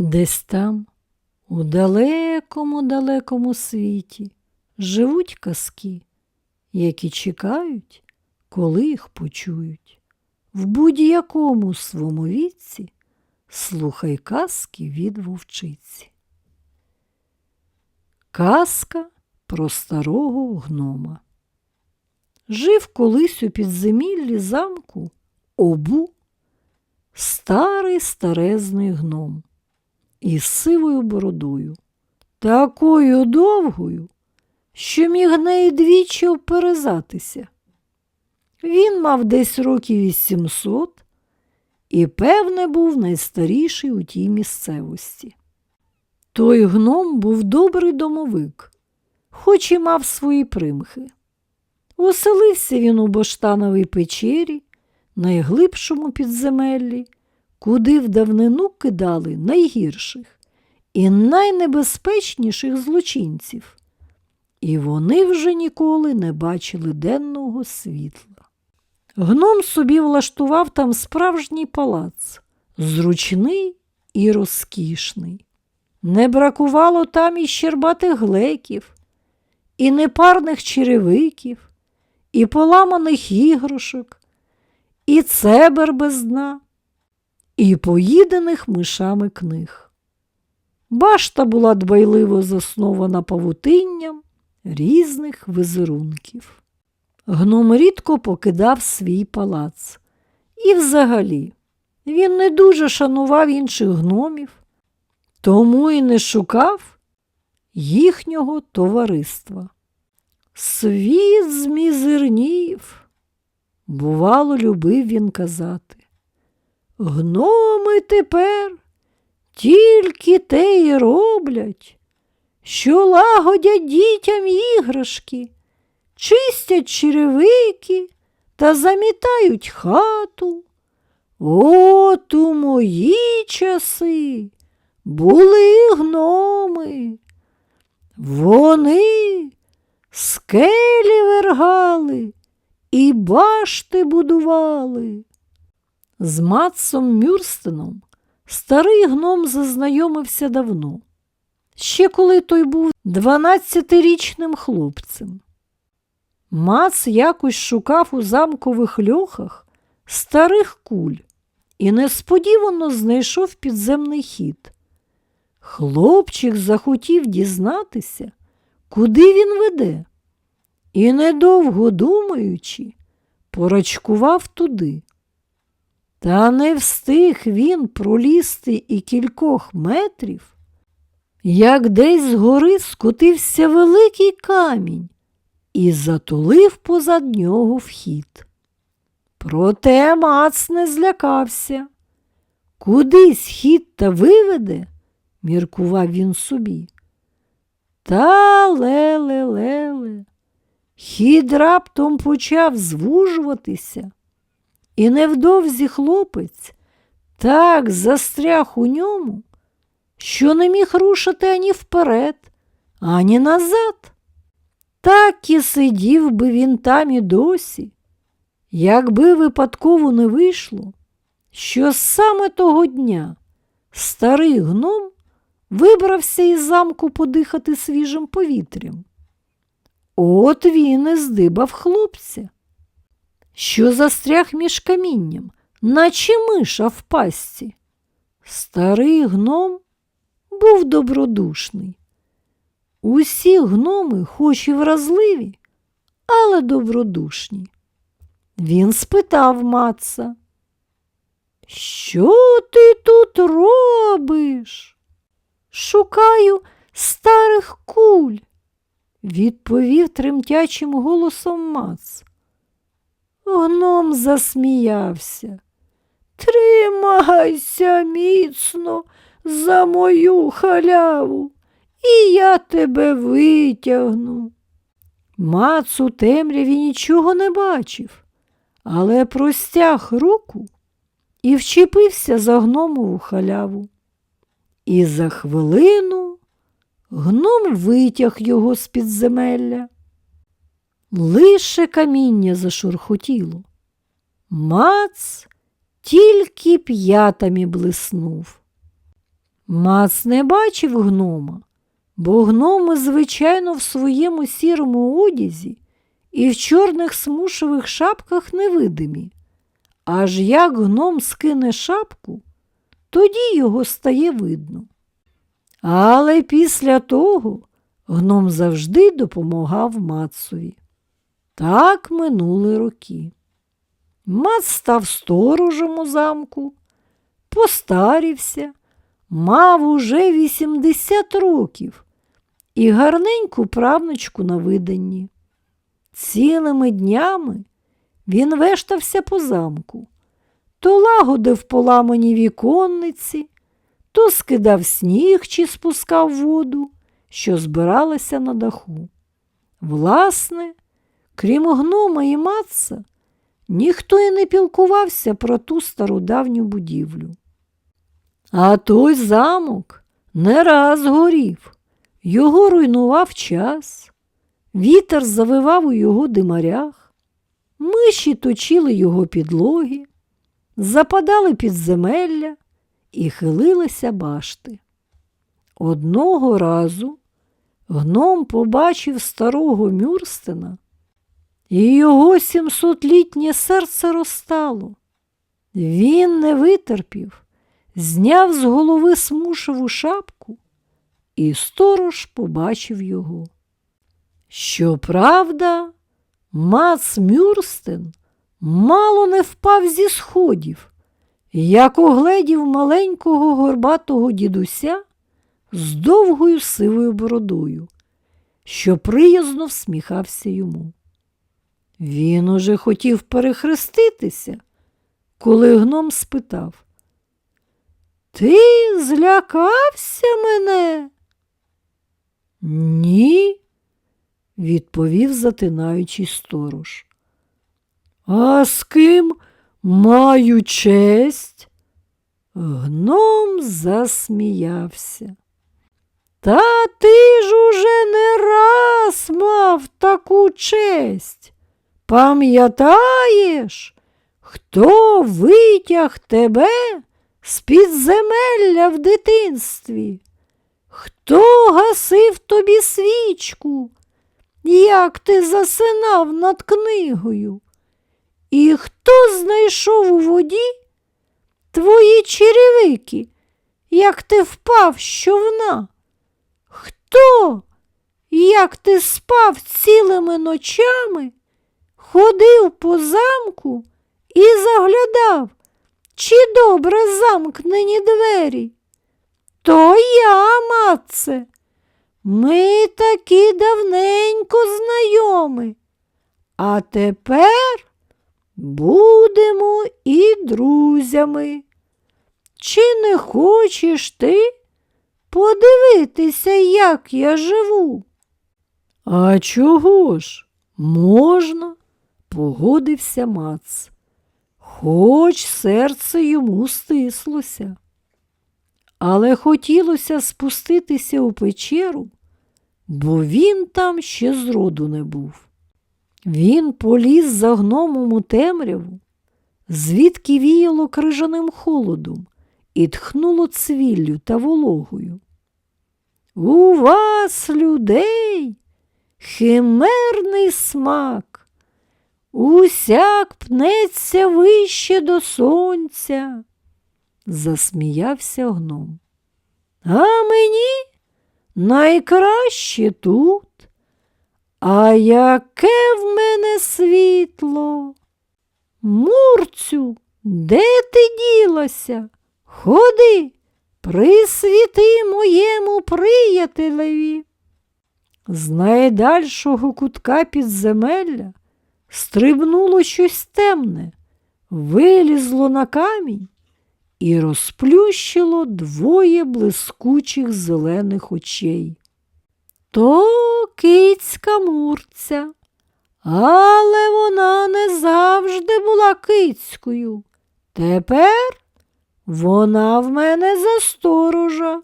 Десь там, у далекому далекому світі, живуть казки, які чекають, коли їх почують. В будь-якому своєму віці слухай казки від вовчиці. Казка про старого гнома. Жив колись у підземіллі замку обу старий старезний гном із сивою бородою, такою довгою, що міг неї двічі оперезатися. Він мав десь років 800 і, певне, був найстаріший у тій місцевості. Той гном був добрий домовик, хоч і мав свої примхи. Оселився він у Боштановій печері, найглибшому підземеллі, куди в давнину кидали найгірших і найнебезпечніших злочинців. І вони вже ніколи не бачили денного світла. Гном собі влаштував там справжній палац, зручний і розкішний. Не бракувало там і щербатих глеків, і непарних черевиків, і поламаних іграшок, і цебер без дна, і поїдених мишами книг. Башта була дбайливо заснована павутинням різних візерунків. Гном рідко покидав свій палац. І взагалі він не дуже шанував інших гномів, тому і не шукав їхнього товариства. Світ змізернів, бувало, любив він казати. Гноми тепер тільки те й роблять, що лагодять дітям іграшки, чистять черевики та замітають хату. От у мої часи були гноми. Вони скелі вергали і башти будували. З Матсом Мюрстеном старий гном зазнайомився давно, ще коли той був дванадцятирічним хлопцем. Мац якось шукав у замкових льохах старих куль і несподівано знайшов підземний хід. Хлопчик захотів дізнатися, куди він веде, і, недовго думаючи, порачкував туди. Та не встиг він пролізти і кількох метрів, як десь згори скотився великий камінь і затулив позад нього вхід. Проте Мац не злякався. Кудись хід та виведе, міркував він собі. Та леле-леле, хід раптом почав звужуватися, і невдовзі хлопець так застряг у ньому, що не міг рушити ані вперед, ані назад. Так і сидів би він там і досі, якби випадково не вийшло, що саме того дня старий гном вибрався із замку подихати свіжим повітрям. От він і здибав хлопця, що застряг між камінням, наче миша в пастці. Старий гном був добродушний. Усі гноми, хоч і вразливі, але добродушні. Він спитав Матса, Що ти тут робиш? Шукаю старих куль, відповів тремтячим голосом Мац. Гном засміявся. Тримайся міцно за мою халяву, і я тебе витягну. Мац у темряві нічого не бачив, але простяг руку і вчепився за гномову халяву. І за хвилину гном витяг його з підземелля. Лише каміння зашурхотіло. Мац тільки п'ятами блиснув. Мац не бачив гнома, бо гноми, звичайно, в своєму сірому одязі і в чорних смушевих шапках невидимі. Аж як гном скине шапку, тоді його стає видно. Але після того гном завжди допомагав Мацові. Так минули роки. Мац став сторожем у замку, постарівся, мав уже 80 років і гарненьку правнучку на виданні. Цілими днями він вештався по замку, то лагодив поламані віконниці, то скидав сніг чи спускав воду, що збиралася на даху. Власне, крім гнома і матца, ніхто і не пілкувався про ту стародавню будівлю. А той замок не раз горів, його руйнував час, вітер завивав у його димарях, миші точили його підлоги, западали підземелля і хилилися башти. Одного разу гном побачив старого Мюрстена, і його сімсотлітнє серце розтало. Він не витерпів, зняв з голови смушеву шапку, і сторож побачив його. Щоправда, Мац Мюрстен мало не впав зі сходів, як огледів маленького горбатого дідуся з довгою сивою бородою, що приязно всміхався йому. Він уже хотів перехреститися, коли гном спитав Ти злякався мене? Ні, відповів затинаючий сторож. А з ким маю честь? Гном засміявся. Та ти ж уже не раз мав таку честь. Пам'ятаєш, хто витяг тебе з підземелля в дитинстві? Хто гасив тобі свічку, як ти засинав над книгою? І хто знайшов у воді твої черевики, як ти впав з човна? Хто, як ти спав цілими ночами, ходив по замку і заглядав, чи добре замкнені двері? То я, матце, ми таки давненько знайомі, а тепер будемо і друзями. Чи не хочеш ти подивитися, як я живу? А чого ж? Можна, погодився Мац, хоч серце йому стислося. Але хотілося спуститися у печеру, бо він там ще зроду не був. Він поліз за гномом у темряву, звідки віяло крижаним холодом і тхнуло цвіллю та вологою. У вас, людей, химерний смак, усяк пнеться вище до сонця, засміявся гном. А мені найкраще тут. А яке в мене світло? Мурцю, де ти ділася? Ходи, присвіти моєму приятелеві. З найдальшого кутка підземелля стрибнуло щось темне, вилізло на камінь і розплющило двоє блискучих зелених очей. То кицька мурця, але вона не завжди була кицькою. Тепер вона в мене за сторожа,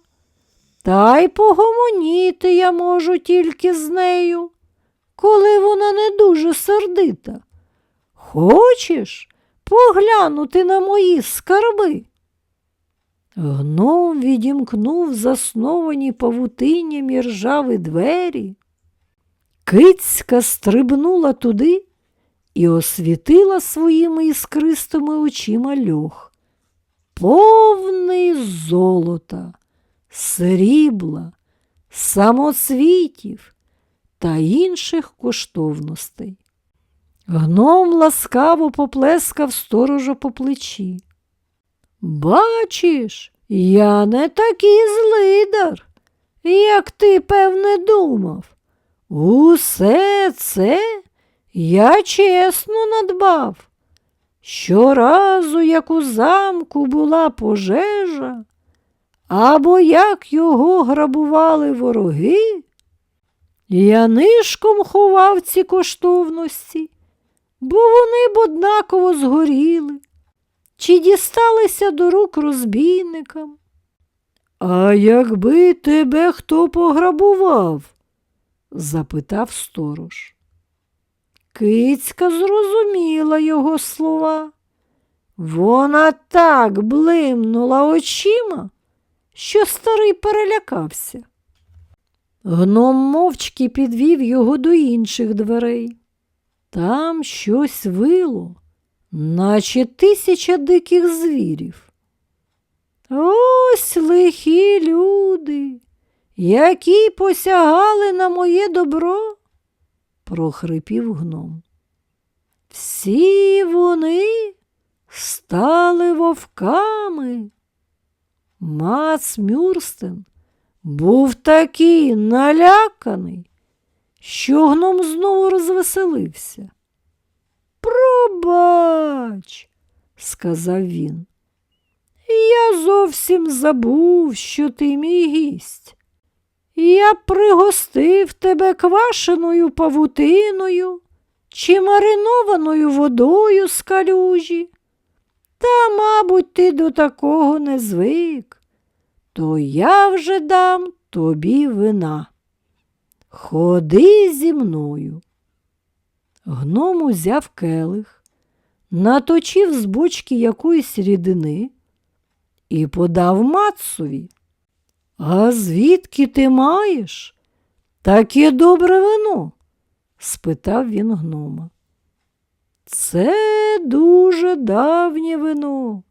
та й погомоніти я можу тільки з нею, коли вона не дуже сердита. Хочеш поглянути на мої скарби? Гном відімкнув засновані павутинням і ржаві двері. Кицька стрибнула туди і освітила своїми іскристими очима льох. Повний золота, срібла, самоцвітів та інших коштовностей. Гном ласкаво поплескав сторожа по плечі. Бачиш, я не такий злидар, як ти, певне, думав. Усе це я чесно надбав. Щоразу, як у замку була пожежа, або як його грабували вороги, я нишком ховав ці коштовності, бо вони б однаково згоріли, чи дісталися до рук розбійникам. А якби тебе хто пограбував? запитав сторож. Кицька зрозуміла його слова. Вона так блимнула очима, що старий перелякався. Гном мовчки підвів його до інших дверей. Там щось вило, наче тисяча диких звірів. Ось лихі люди, які посягали на моє добро, прохрипів гном. Всі вони стали вовками. Мац Мюрстен був такий наляканий, що гном знову розвеселився. Пробач, сказав він. Я зовсім забув, що ти мій гість. Я пригостив тебе квашеною павутиною чи маринованою водою з калюжі. Та, мабуть, ти до такого не звик, то я вже дам тобі вина. Ходи зі мною. Гном узяв келих, наточив з бочки якоїсь рідини і подав Мацові. А звідки ти маєш? Таке добре вино? спитав він гнома. Це дуже давнє вино.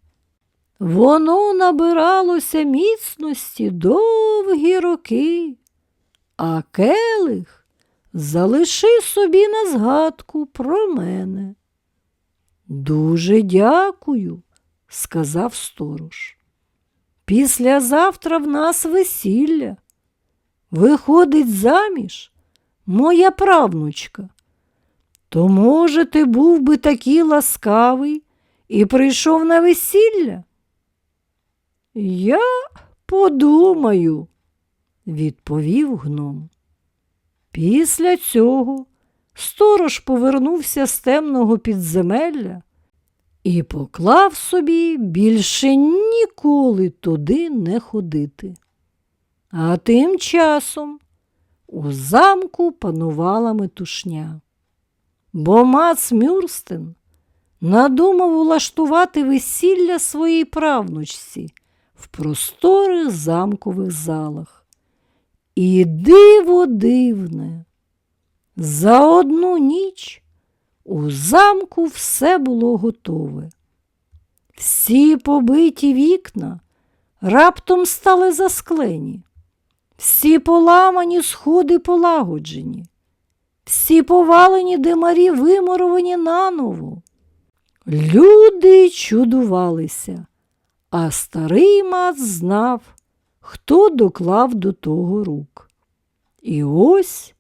Воно набиралося міцності довгі роки, а келих залиши собі на згадку про мене. Дуже дякую, сказав сторож. Післязавтра в нас весілля. Виходить заміж моя правнучка. То, може, ти був би такий ласкавий і прийшов на весілля? Я подумаю, відповів гном. Після цього сторож повернувся з темного підземелля і поклав собі більше ніколи туди не ходити. А тим часом у замку панувала метушня, бо Мац Мюрстен надумав улаштувати весілля своїй правнучці в просторих замкових залах. І диво дивне, за одну ніч у замку все було готове. Всі побиті вікна раптом стали засклені, всі поламані сходи полагоджені, всі повалені димарі виморовані наново. Люди чудувалися, а старий мат знав, хто доклав до того рук. І ось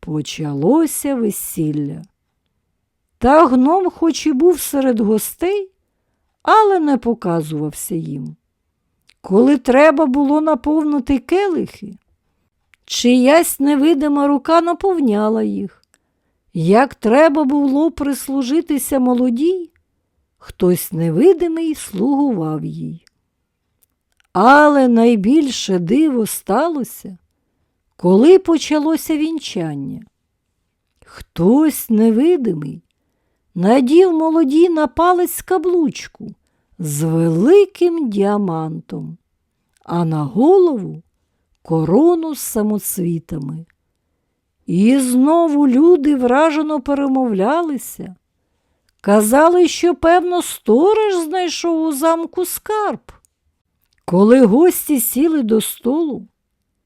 почалося весілля. Та гном, хоч і був серед гостей, але не показувався їм. Коли треба було наповнити келихи, чиясь невидима рука наповняла їх. Як треба було прислужитися молодій, хтось невидимий слугував їй. Але найбільше диво сталося, коли почалося вінчання. Хтось невидимий надів молоді на палець каблучку з великим діамантом, а на голову корону з самоцвітами. І знову люди вражено перемовлялися. Казали, що, певно, сторож знайшов у замку скарб. Коли гості сіли до столу,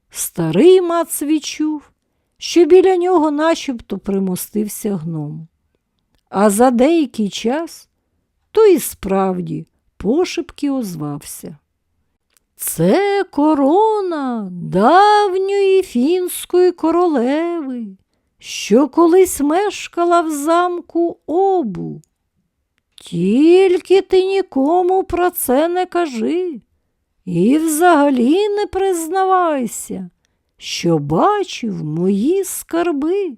старий мац відчув, що біля нього начебто примостився гном. А за деякий час той і справді пошепки озвався. Це корона давньої фінської королеви, що колись мешкала в замку обу. Тільки ти нікому про це не кажи і взагалі не признавайся, що бачив мої скарби.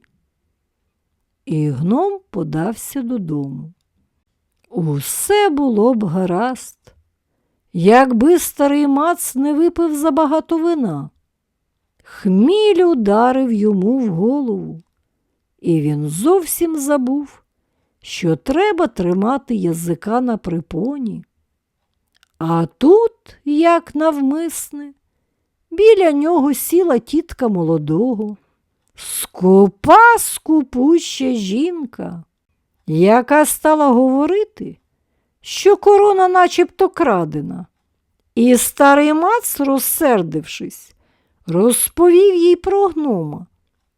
І гном подався додому. Усе було б гаразд, якби старий мац не випив забагато вина. Хміль ударив йому в голову, і він зовсім забув, що треба тримати язика на припоні. А тут, як навмисне, біля нього сіла тітка молодого, скупа скупуща жінка, яка стала говорити, що корона начебто крадена. І старий мац, розсердившись, розповів їй про гнома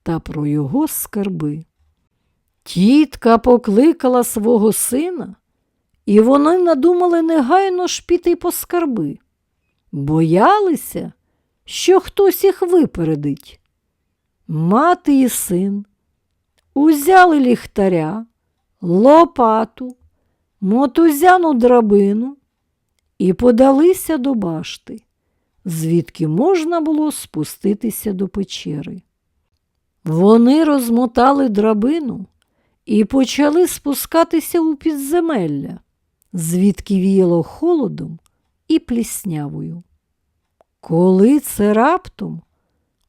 та про його скарби. Тітка покликала свого сина, і вони надумали негайно ж піти по скарби, боялися, що хтось їх випередить. Мати і син узяли ліхтаря, лопату, мотузяну драбину і подалися до башти, звідки можна було спуститися до печери. Вони розмотали драбину і почали спускатися у підземелля, звідки віяло холодом і пліснявою. Коли це раптом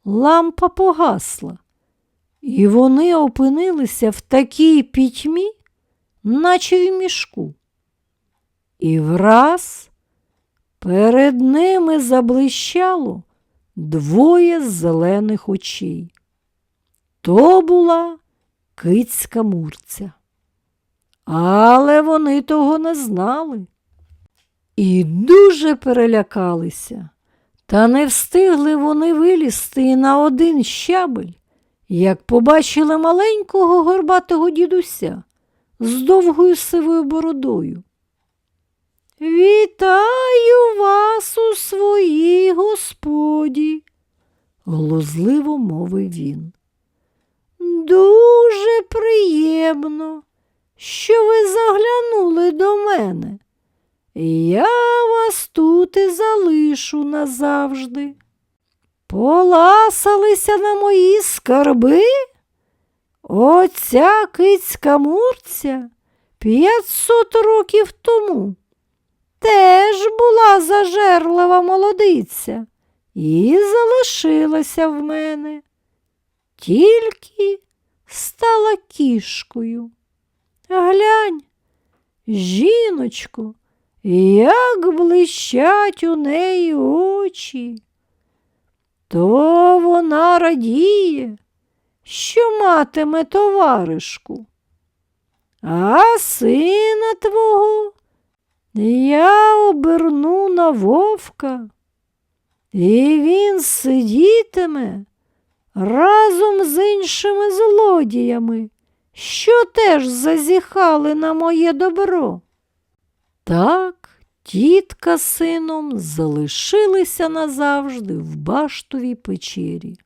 лампа погасла, і вони опинилися в такій пітьмі, наче в мішку. І враз перед ними заблищало двоє зелених очей. То була кицька мурця. Але вони того не знали і дуже перелякалися. Та не встигли вони вилізти і на один щабель, як побачили маленького горбатого дідуся з довгою сивою бородою. Вітаю вас у своїй господі, глузливо мовив він. Дуже приємно, що ви заглянули до мене. Я вас тут і залишу назавжди. Поласалися на мої скарби? Оця кицька мурця п'ятсот років тому теж була зажерлива молодиця і залишилася в мене. Тільки стала кішкою. Глянь, жіночко, як блищать у неї очі. То вона радіє, що матиме товаришку. А сина твого я оберну на вовка, і він сидітиме разом з іншими злодіями, що теж зазіхали на моє добро. Так тітка з сином залишилися назавжди в баштовій печері.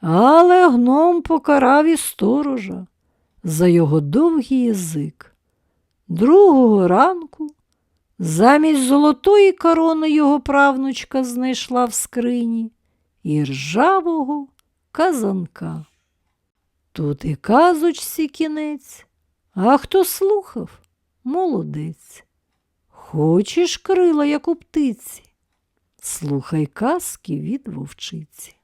Але гном покарав і сторожа за його довгий язик. Другого ранку замість золотої корони його правнучка знайшла в скрині і ржавого казанка. Тут і казочці кінець, а хто слухав, молодець. Хочеш крила, як у птиці, слухай казки від вовчиці.